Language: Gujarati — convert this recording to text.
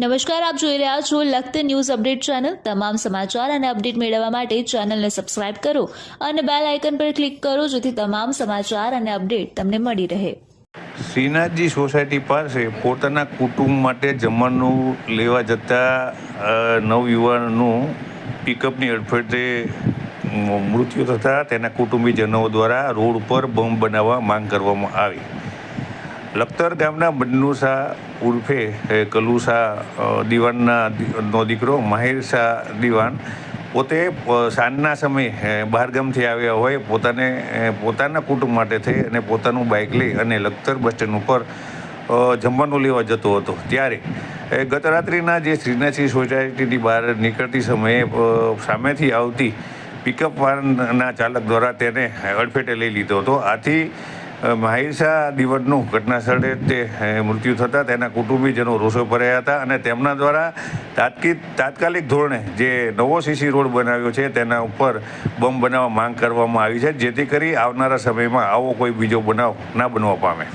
નમસ્કાર, આપ જોઈ રહ્યા છો લખત ન્યૂઝ અપડેટ ચેનલ. તમામ સમાચાર અને અપડેટ મેળવવા માટે ચેનલને સબસ્ક્રાઇબ કરો અને બેલ આઇકન પર ક્લિક કરો જેથી તમામ સમાચાર અને અપડેટ તમને મળી રહે. શ્રીનાથજી સોસાયટી પાસે પોતાના કુટુંબ માટે જમવાનું લેવા જતા નવયુવાનનું પિકઅપની અડફેટે મૃત્યુ થતાં તેના કુટુંબીજનો દ્વારા રોડ ઉપર બોમ્બ બનાવવા માંગ કરવામાં આવી. લખતર ગામના બન્નુ ઉર્ફે કલુ શાહ દિવાનના નો દીકરો માહિર શાહ દિવાન, પોતે સાંજના સમયે બહારગામથી આવ્યા હોય, પોતાને પોતાના કુટુંબ માટે થઈ અને પોતાનું બાઇક લઈ અને લખતર બસ સ્ટેન્ડ ઉપર જમવાનું લેવા જતો હતો. ત્યારે ગત રાત્રિના જે શ્રીનાથસિંહ સોસાયટીની બહાર નીકળતી સમયે સામેથી આવતી પિકઅપ વાનના ચાલક દ્વારા તેને અડફેટે લઈ લીધો હતો. આથી અ, દિવડનું ઘટના સ્થળે તે મૃત્યુ થતાં તેના કુટુંબીજનો રોષો ભર્યા હતા અને તેમના દ્વારા તાત્કાલિક તાત્કાલિક ધોરણે જે નવો સીસી રોડ બનાવ્યો છે તેના ઉપર બોમ્બ બનાવવા માંગ કરવામાં આવી છે જેથી કરી આવનારા સમયમાં આવો કોઈ બીજો બનાવ ના બનવા પામે.